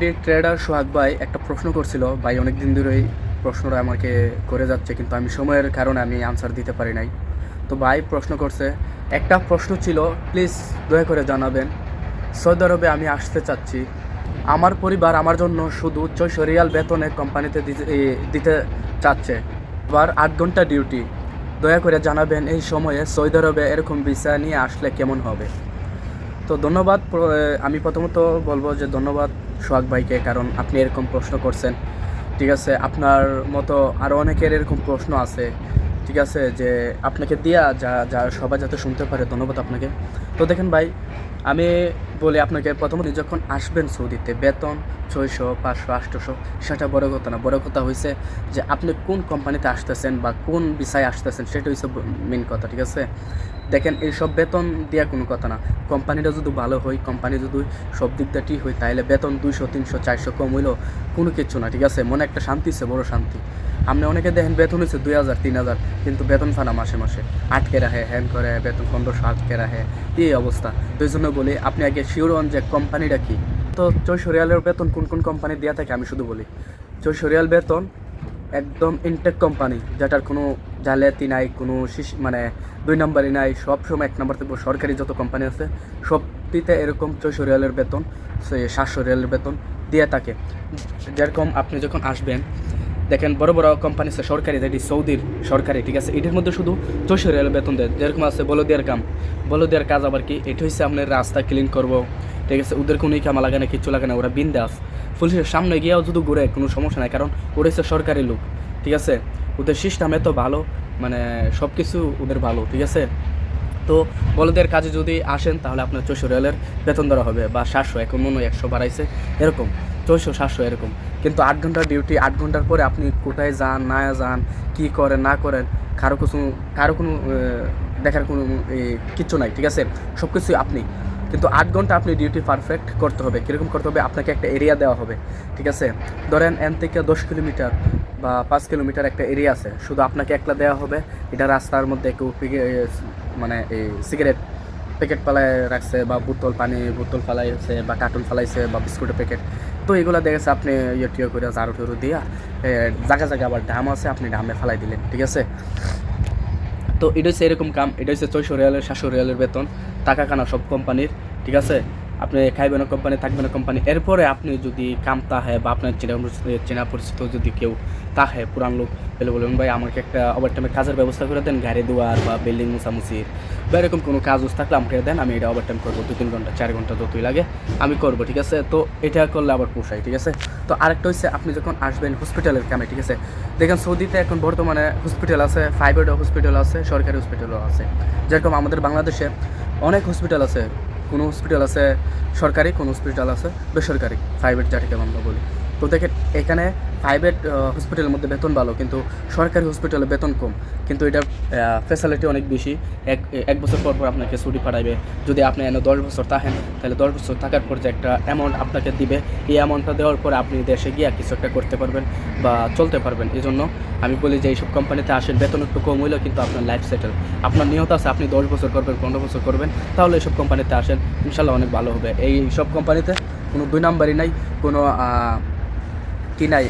Tedder সোহাগ ভাই একটা প্রশ্ন করছিল, ভাই অনেক দিন ধরেই প্রশ্নটা আমাকে করে যাচ্ছে, কিন্তু আমি সময়ের কারণে আমি আনসার দিতে পারি নাই। তো ভাই প্রশ্ন করছে, একটা প্রশ্ন ছিল প্লিজ দয়া করে জানাবেন। সৌদি আরবে আমি আসতে চাচ্ছি। আমার পরিবার আমার জন্য শুধু ছয়শো রিয়াল বেতনে কোম্পানিতে দিতে- দিতে চাচ্ছে। আবার আট ঘণ্টা ডিউটি দয়া করে জানাবেন, এই সময়ে সৌদি আরবে এরকম ভিসা নিয়ে আসলে কেমন হবে? তো ধন্যবাদ আমি প্রথমত বলব যে ধন্যবাদ সোহাগ ভাইকে, কারণ আপনি এরকম প্রশ্ন করছেন। ঠিক আছে, আপনার মতো আরও অনেকের এরকম প্রশ্ন আছে। ঠিক আছে, যে আপনাকে দিয়া যা যা সবাই যাতে শুনতে পারে, ধন্যবাদ আপনাকে। তো দেখেন ভাই, আমি বলি আপনাকে প্রথমত যখন আসবেন সৌদিতে, বেতন ছয়শো, পাঁচশো, আটশোশো, সেটা বড় কথা না। বড় কথা হয়েছে যে আপনি কোন কোম্পানিতে আসতেছেন বা কোন বিষয়ে আসতেছেন, সেটা হচ্ছে মেন কথা, ঠিক আছে? দেখেন, এইসব বেতন দেওয়া কোনো কথা না। কোম্পানিটা যদি ভালো হয়, কোম্পানি যদি সব দিক দিয়ে ঠিক হয় তাহলে বেতন দুইশো, তিনশো, চারশো কম হইলেও কোনো কিচ্ছু না, ঠিক আছে? মনে একটা শান্তি আছে বড় শান্তি। আপনি অনেকে দেখেন বেতন হচ্ছে দুই হাজার, তিন হাজার, কিন্তু বেতন ফানা মাসে মাসে। আটকে রাখে, হ্যান করে, বেতন পনেরোশো আটকে রাখে, এই অবস্থা। এই জন্য বলি, আপনি আগে শিওর হন যে কোম্পানিটা কী? তো রিয়ালের বেতন কোন কোন কোম্পানি দেওয়া থাকে আমি শুধু বলি। রিয়াল বেতন একদম ইনটেক কোম্পানি যেটার কোনো জালিয়াতি নাই, কোনো মানে দুই নম্বরই নাই, সব সময় এক নম্বর থেকে সরকারি যত কোম্পানি আছে, সবটিতে এরকম ছয়শো বেতন সাতশো রিয়ালের বেতন দিয়ে থাকে। যেরকম আপনি যখন আসবেন দেখেন, বড় বড় কোম্পানি আছে, সরকারি যেটি সৌদির সরকারি, ঠিক আছে? এটির মধ্যে শুধু রিয়ালের বেতন দেয় যেরকম আছে বলদিয়ার কাম বলদিয়ার কাজ আবার কি? এটা হচ্ছে আপনার রাস্তা ক্লিন করব, ঠিক আছে? ওদের কোনো কামা লাগে না, কিচ্ছু লাগে না, ওরা বিন্দাস। পুলিশের সামনে গিয়েও যদি ঘুরে, কোনো সমস্যা নাই, কারণ ওরা হচ্ছে সরকারি লোক, ঠিক আছে? ওদের সিস্টেম এত ভালো মানে সব কিছু ওদের ভালো, ঠিক আছে? তো বলদের কাজে যদি আসেন, তাহলে আপনার চৌশো রেলের বেতন ধরা হবে বা সাতশো, এখন মনে একশো বাড়াইছে। এরকম চৌশো সাতশো এরকম। কিন্তু আট ঘণ্টার ডিউটি আট ঘণ্টার পরে আপনি কোথায় যান, না যান, কি করেন, না করেন, কারও কিছু, কারও কোনো দেখার কোনো কিচ্ছু নাই, ঠিক আছে? সব কিছুই আপনি। কিন্তু আট ঘণ্টা আপনি ডিউটি পারফেক্ট করতে হবে। কীরকম করতে হবে? আপনাকে একটা এরিয়া দেওয়া হবে, ঠিক আছে? ধরেন এন থেকে দশ কিলোমিটার বা পাঁচ কিলোমিটার একটা এরিয়া আছে। শুধু আপনাকে একলা দেওয়া হবে। এটা রাস্তার মধ্যে কেউ মানে এই সিগারেট প্যাকেট ফালাই রাখছে বা বোতল পানি, বোতল ফালাইছে বা কার্টুন ফালাইছে বা বিস্কুটের প্যাকেট তো এগুলো দেখেছে আপনি ইয়ে টিয়ে করে ঝাড়ু ঠুরু দিয়া জায়গা জায়গা আবার ডাম আছে, আপনি ডামে ফালাই দিলেন ঠিক আছে? তো এটা হচ্ছে এরকম কাম এটা হচ্ছে ছয়শো রিয়ালের সাতশো রিয়ালের বেতন, টাকা কানা সব কোম্পানির ঠিক আছে? আপনি খাইবেন কোম্পানি, থাকবেন কোম্পানি। এরপরে আপনি যদি কাম তাহে বা আপনার চেনা চেনা পরিচিত যদি কেউ তাহে, পুরান লোক পেলে বলবেন ভাই, আমাকে একটা ওভার কাজের ব্যবস্থা করে দেন, গাড়ি দোয়ার বা বিল্ডিং মুসামুসির বা এরকম কোনো কাজ থাকলে আমাকে দেন, আমি এটা ওভার টাইম করব দু তিন ঘণ্টা, চার ঘণ্টা যতই লাগে, আমি করব, ঠিক আছে? তো এটা করলে আবার পোষায়, ঠিক আছে? তো আরেকটা হচ্ছে আপনি যখন আসবেন হসপিটালের কামে, ঠিক আছে? দেখেন সৌদিতে এখন বর্তমানে হসপিটাল আছে প্রাইভেট হসপিটাল আছে, সরকারি হসপিটালও আছে। যেরকম আমাদের বাংলাদেশে অনেক হসপিটাল আছে। কোনো হসপিটাল আছে সরকারি কোনো হসপিটাল আছে বেসরকারি প্রাইভেট যাটিকে আমরা বলি। তো দেখেন, এখানে প্রাইভেট হসপিটালের মধ্যে বেতন ভালো, কিন্তু সরকারি হসপিটালে বেতন কম। কিন্তু এটার ফেসিলিটি অনেক বেশি। এক এক বছর পর পর আপনাকে ছুটি পাঠাইবে। যদি আপনি এনে দশ বছর থাকেন, তাহলে দশ বছর থাকার পর যে একটা অ্যামাউন্ট আপনাকে দিবে, এই অ্যামাউন্টটা দেওয়ার পর আপনি দেশে গিয়ে কিছু একটা করতে পারবেন বা চলতে পারবেন। এই জন্য আমি বলি যে এইসব কোম্পানিতে আসেন, বেতন একটু কম হইলেও কিন্তু আপনার লাইফ সেটেল আপনার নিয়ত আছে, আপনি দশ বছর করবেন, পনেরো বছর করবেন, তাহলে এইসব কোম্পানিতে আসেন, ইনশাল্লাহ অনেক ভালো হবে। এই সব কোম্পানিতে কোনো দুই নাম্বারই নাই, কোনো কি নাই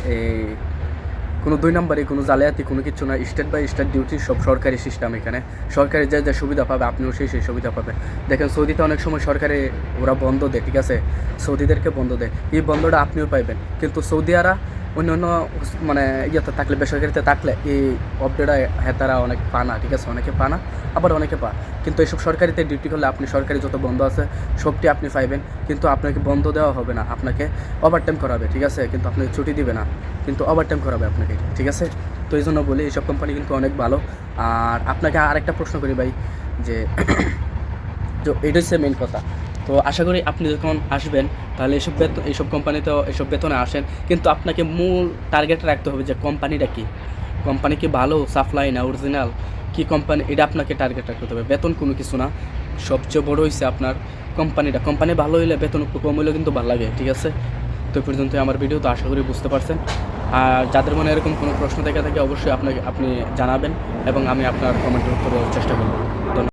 কোনো দুই নম্বরে কোনো জালিয়াতি, কোনো কিছু না স্টেট বাই স্টেট ডিউটি সব সরকারি সিস্টেম এখানে। সরকারি যে যে সুবিধা পাবে, আপনিও সেই সেই সুবিধা পাবেন। দেখেন, সৌদিতে অনেক সময় সরকারি ওরা বন্ধ দেয়, ঠিক আছে? সৌদিদেরকে বন্ধ দেয়। এই বন্ধটা আপনিও পাইবেন। কিন্তু সৌদি আরা অন্য অন্য মানে ইয়েতে থাকলে, বেসরকারিতে থাকলে, এই অপডেটা হেতারা অনেক পানা, ঠিক আছে? অনেকে পানা, আবার অনেকে পা কিন্তু এইসব সরকারিতে ডিউটি করলে আপনি সরকারি যত বন্ধ আছে, সবটি আপনি পাইবেন। কিন্তু আপনাকে বন্ধ দেওয়া হবে না, আপনাকে ওভার টাইম করাবে, ঠিক আছে? কিন্তু আপনাকে ছুটি দিবে না, কিন্তু ওভার টাইম করাবে আপনাকে, ঠিক আছে? তো এই জন্য বলি, এইসব কোম্পানি কিন্তু অনেক ভালো। আর আপনাকে আরেকটা প্রশ্ন করি ভাই, যে তো এটা হচ্ছে মেন কথা। তো আশা করি আপনি যখন আসবেন, তাহলে এইসব বেতন এইসব কোম্পানিতেও এইসব বেতনে আসেন। কিন্তু আপনাকে মূল টার্গেট রাখতে হবে যে কোম্পানিটা কি? কোম্পানি কি ভালো সাপ্লাই না অরিজিনাল কি কোম্পানি এটা আপনাকে টার্গেট রাখতে হবে। বেতন কোনো কিছু না। সবচেয়ে বড় হয়েছে আপনার কোম্পানিটা কোম্পানি ভালো হইলে বেতন একটু কম হইলেও কিন্তু ভালো লাগে, ঠিক আছে? তো পর্যন্ত আমার ভিডিও তো আশা করি বুঝতে পারছেন। আর যাদের মনে এরকম কোনো প্রশ্ন থেকে থাকে, অবশ্যই আপনাকে, আপনি জানাবেন এবং আমি আপনার কমেন্টের উত্তর দেওয়ার চেষ্টা করব। ধন্যবাদ।